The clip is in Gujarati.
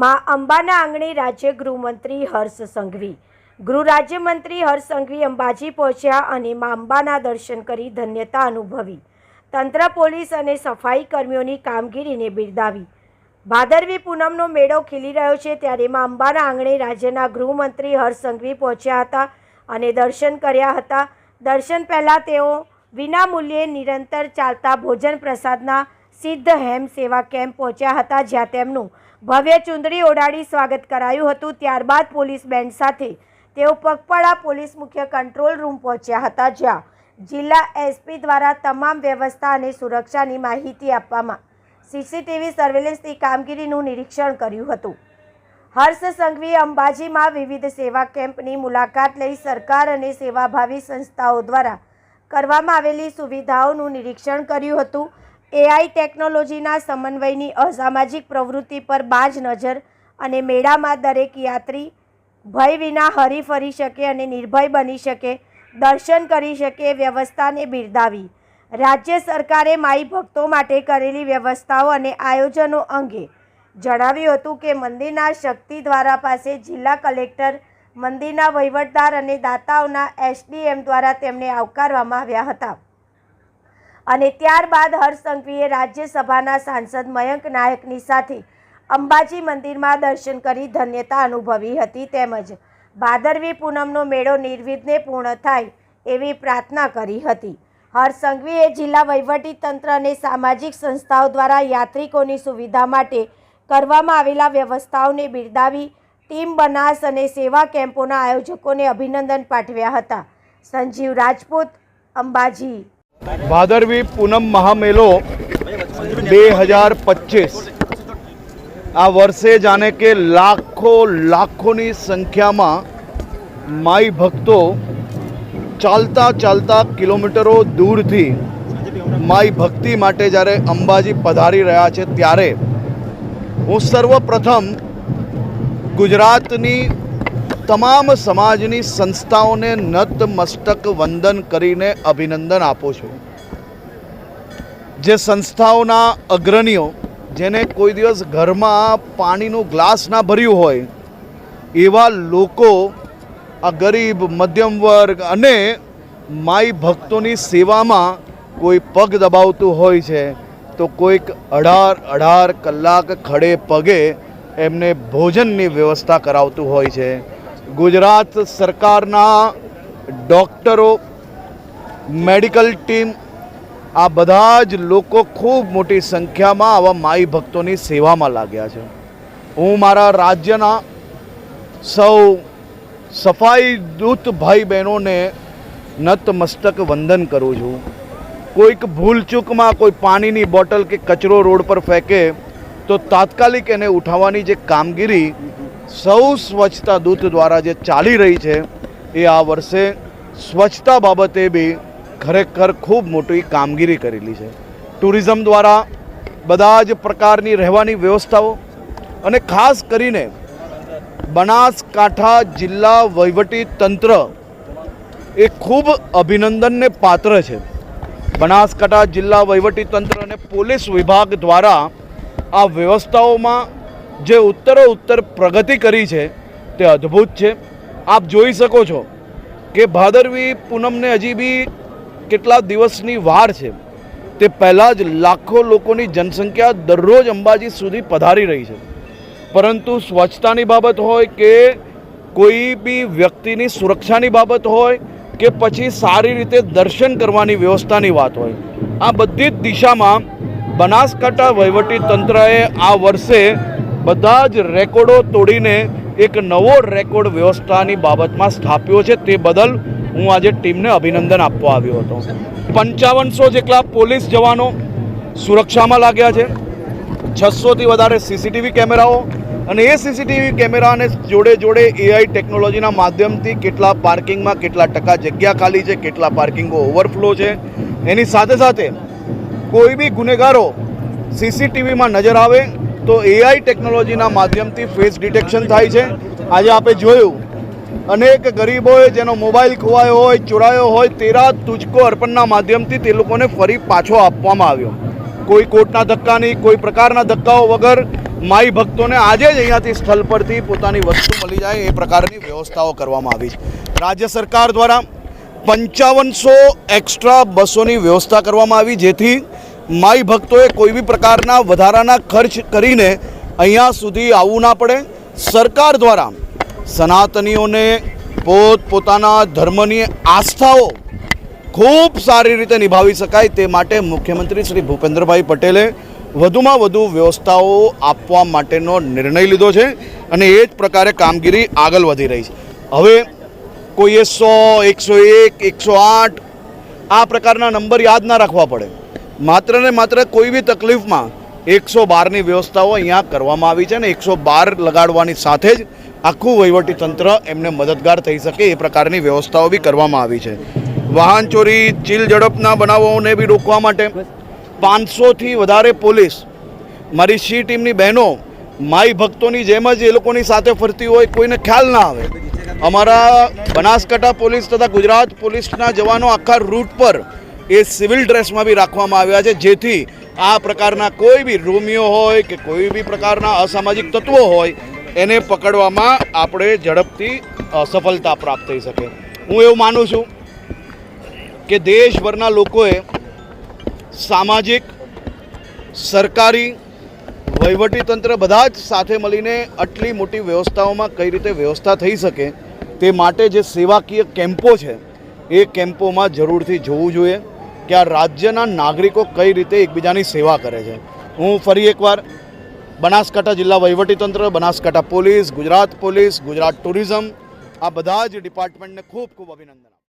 માં અંબાના આંગણે રાજ્ય ગૃહમંત્રી હર્ષ સંઘવી. ગૃહ રાજ્યમંત્રી હર્ષ સંઘવી અંબાજી પહોંચ્યા અને માં અંબાના દર્શન કરી ધન્યતા અનુભવી. તંત્ર, પોલીસ અને સફાઈ કર્મીઓની કામગીરીને બિરદાવી. ભાદરવી પૂનમનો મેળો ખીલી રહ્યો છે ત્યારે માં અંબાના આંગણે રાજ્યના ગૃહમંત્રી હર્ષ સંઘવી પહોંચ્યા હતા અને દર્શન કર્યા હતા. દર્શન પહેલાં તેઓ વિનામૂલ્યે નિરંતર ચાલતા ભોજન પ્રસાદના સિદ્ધ હેમ સેવા કેમ્પ પહોંચ્યા હતા જ્યાં તેમનું ભવ્ય ચૂંદડી ઓઢાડી સ્વાગત કરાયું હતું. ત્યારબાદ પોલીસ બેન્ડ સાથે તેઓ પગપાળા પોલીસ મુખ્ય કંટ્રોલ રૂમ પહોંચ્યા હતા, જ્યાં જિલ્લા એસપી દ્વારા તમામ વ્યવસ્થા અને સુરક્ષાની માહિતી આપવામાં સીસીટીવી સર્વેલન્સની કામગીરીનું નિરીક્ષણ કર્યું હતું. હર્ષ સંઘવીએ અંબાજીમાં વિવિધ સેવા કેમ્પની મુલાકાત લઈ સરકાર અને સેવાભાવી સંસ્થાઓ દ્વારા કરવામાં આવેલી સુવિધાઓનું નિરીક્ષણ કર્યું હતું. એઆઈ ટેકનોલોજીના સમન્વયની અસામાજિક પ્રવૃત્તિ પર બાજ નજર અને મેળામાં દરેક યાત્રી ભય વિના હરી ફરી શકે અને નિર્ભય બની શકે, દર્શન કરી શકે, વ્યવસ્થાને બિરદાવી. રાજ્ય સરકારે માઈ ભક્તો માટે કરેલી વ્યવસ્થાઓ અને આયોજનો અંગે જણાવ્યું હતું કે મંદિરના શક્તિ દ્વારા પાસે જિલ્લા કલેક્ટર, મંદિરના વહીવટદાર અને દાતાઓના એસડીએમ દ્વારા તેમને આવકારવામાં આવ્યા હતા. અને ત્યારબાદ હર્ષ સંઘવીએ રાજ્યસભાના સાંસદ મયંક નાયકની સાથે અંબાજી મંદિરમાં દર્શન કરી ધન્યતા અનુભવી હતી તેમજ ભાદરવી પૂનમનો મેળો નિર્વિઘ્ને પૂર્ણ થાય એવી પ્રાર્થના કરી હતી. હર્ષ સંઘવીએ જિલ્લા વહીવટી તંત્ર અને સામાજિક સંસ્થાઓ દ્વારા યાત્રિકોની સુવિધા માટે કરવામાં આવેલા વ્યવસ્થાઓને બિરદાવી ટીમ બનાસ અને સેવા કેમ્પોના આયોજકોને અભિનંદન પાઠવ્યા હતા. સંજીવ રાજપૂત, અંબાજી. ભાદરવી પૂનમ મહામેલો બે હજાર પચીસ. આ વર્ષે જાણે કે લાખો, લાખોની સંખ્યામાં માઈ ભક્તો ચાલતા ચાલતા કિલોમીટરો દૂરથી માઈ ભક્તિ માટે જ્યારે અંબાજી પધારી રહ્યા છે ત્યારે હું સર્વપ્રથમ ગુજરાતની તમામ સમાજની સંસ્થાઓને નતમસ્તક વંદન કરીને અભિનંદન આપું છું. જે સંસ્થાઓના અગ્રણીઓ, જેને કોઈ દિવસ ઘરમાં પાણીનું ગ્લાસ ના ભર્યું હોય, એવા લોકો આ ગરીબ, મધ્યમ વર્ગ અને માઈ ભક્તોની સેવામાં કોઈ પગ દબાવતું હોય છે, તો કોઈક અઢાર અઢાર કલાક ખડે પગે એમને ભોજનની વ્યવસ્થા કરાવતું હોય છે. ગુજરાત સરકારના ડૉક્ટરો, મેડિકલ ટીમ, આ બધા જ લોકો ખૂબ મોટી સંખ્યામાં આવા માઈ ભક્તોની સેવામાં લાગ્યા છે. હું મારા રાજ્યના સૌ સફાઈ દૂત ભાઈ બહેનોને નતમસ્તક વંદન કરું છું. કોઈક ભૂલચૂકમાં કોઈ પાણીની બોટલ કે કચરો રોડ પર ફેંકે તો તાત્કાલિક એને ઉઠાવવાની જે કામગીરી સૌ સ્વચ્છતા દૂત દ્વારા જે ચાલી રહી છે એ આ વર્ષે સ્વચ્છતા બાબતે બી ખરેખર ખૂબ મોટી કામગીરી કરેલી છે. ટુરિઝમ દ્વારા બધા જ પ્રકારની રહેવાની વ્યવસ્થાઓ અને ખાસ કરીને બનાસકાંઠા જિલ્લા વહીવટી તંત્ર એ ખૂબ અભિનંદનને પાત્ર છે. બનાસકાંઠા જિલ્લા વહીવટી તંત્ર અને પોલીસ વિભાગ દ્વારા આ વ્યવસ્થાઓમાં જે ઉત્તરો ઉત્તર પ્રગતિ કરી છે, તે અદ્ભુત છે. આપ જોઈ શકો છો કે ભાદરવી પૂનમને હજી બી કેટલા દિવસની વાર છે. તે પહેલાં જ લાખો લોકોની જનસંખ્યા દરરોજ અંબાજી સુધી પધારી રહી છે. પરંતુ સ્વચ્છતાની બાબત હોય કે કોઈ બી વ્યક્તિની સુરક્ષાની બાબત હોય કે પછી સારી રીતે દર્શન કરવાની વ્યવસ્થાની વાત હોય. આ બધી જ દિશામાં બનાસકાંઠા વહીવટી તંત્રએ આ વર્ષે બધા જ રેકોર્ડો તોડીને એક નવો રેકોર્ડ વ્યવસ્થાની બાબતમાં સ્થાપ્યો છે તે બદલ હું આજે ટીમને અભિનંદન આપવા આવ્યો હતો. પંચાવનસો જેટલા પોલીસ જવાનો સુરક્ષામાં લાગ્યા છે. છસોથી વધારે સીસીટીવી કેમેરાઓ અને એ સીસીટીવી કેમેરાને જોડે જોડે એઆઈ ટેકનોલોજીના માધ્યમથી કેટલા પાર્કિંગમાં કેટલા ટકા જગ્યા ખાલી છે, કેટલા પાર્કિંગો ઓવરફ્લો છે. એની સાથે સાથે કોઈ બી ગુનેગારો સીસીટીવીમાં નજર આવે તો એઆઈ ટેકનોલોજીના માધ્યમથી ફેસ ડિટેક્શન થાય છે. આજે આપણે જોયું, અનેક ગરીબોએ જેનો મોબાઈલ ખોવાયો હોય, ચોરાયો હોય, તેરા તુજકો અર્પણના માધ્યમથી તે લોકોને ફરી પાછો આપવામાં આવ્યો. કોઈ કોર્ટના ધક્કા નહીં, કોઈ પ્રકારના ધક્કાઓ વગર માઈ ભક્તોને આજે જ અહીંયાથી સ્થળ પરથી પોતાની વસ્તુ મળી જાય એ પ્રકારની વ્યવસ્થાઓ કરવામાં આવી છે. રાજ્ય સરકાર દ્વારા પંચાવનસો એક્સ્ટ્રા બસોની વ્યવસ્થા કરવામાં આવી, જેથી માઈ ભક્તોએ કોઈ બી પ્રકારના વધારાના ખર્ચ કરીને અહીંયા સુધી આવવું ના પડે. સરકાર દ્વારા સનાતનીઓને પોત પોતાના ધર્મની આસ્થાઓ ખૂબ સારી રીતે નિભાવી શકાય તે માટે મુખ્યમંત્રી શ્રી ભૂપેન્દ્રભાઈ પટેલે વધુમાં વધુ વ્યવસ્થાઓ આપવા માટેનો નિર્ણય લીધો છે અને એ જ પ્રકારે કામગીરી આગળ વધી રહી છે. હવે કોઈએ સો, એકસો એક, એકસો આઠ આ પ્રકારના નંબર યાદ ના રાખવા પડે. માત્ર ને માત્ર કોઈ બી તકલીફમાં એકસો બારની વ્યવસ્થાઓ અહીંયા કરવામાં આવી છે અને એકસો બાર લગાડવાની સાથે જ આખું તંત્ર એમને મદદગાર થઈ શકે એ પ્રકારની વ્યવસ્થાઓ બી કરવામાં આવી છે. વાહન ચોરી, ચીલ ઝડપના બનાવોને બી રોકવા માટે પાંચસોથી વધારે પોલીસ, મારી સી ટીમની બહેનો, માઈ ભક્તોની જેમ જ એ લોકોની સાથે ફરતી હોય, કોઈને ખ્યાલ ના આવે. અમારા બનાસકાંઠા પોલીસ તથા ગુજરાત પોલીસના જવાનો આખા રૂટ પર એ સિવિલ ડ્રેસમાં બી રાખવામાં આવ્યા છે, જેથી આ પ્રકારના કોઈ બી રોમિયો હોય કે કોઈ બી પ્રકારના અસામાજિક તત્વો હોય, એને પકડવામાં આપણે ઝડપથી સફળતા પ્રાપ્ત થઈ શકે. હું એવું માનું છું કે દેશભરના લોકોએ સામાજિક, સરકારી, વહીવટીતંત્ર બધા જ સાથે મળીને આટલી મોટી વ્યવસ્થાઓમાં કઈ રીતે વ્યવસ્થા થઈ શકે તે માટે જે સેવાકીય કેમ્પો છે, એ કેમ્પોમાં જરૂરથી જોવું જોઈએ. કે આ રાજ્યના નાગરિકો કઈ રીતે એકબીજાની સેવા કરે છે. હું ફરી એકવાર બનાસકાંઠા જિલ્લા વહીવટીતંત્ર Banaskantha police, Gujarat police, Gujarat tourism આ બધા જ ડિપાર્ટમેન્ટને ખૂબ ખૂબ અભિનંદન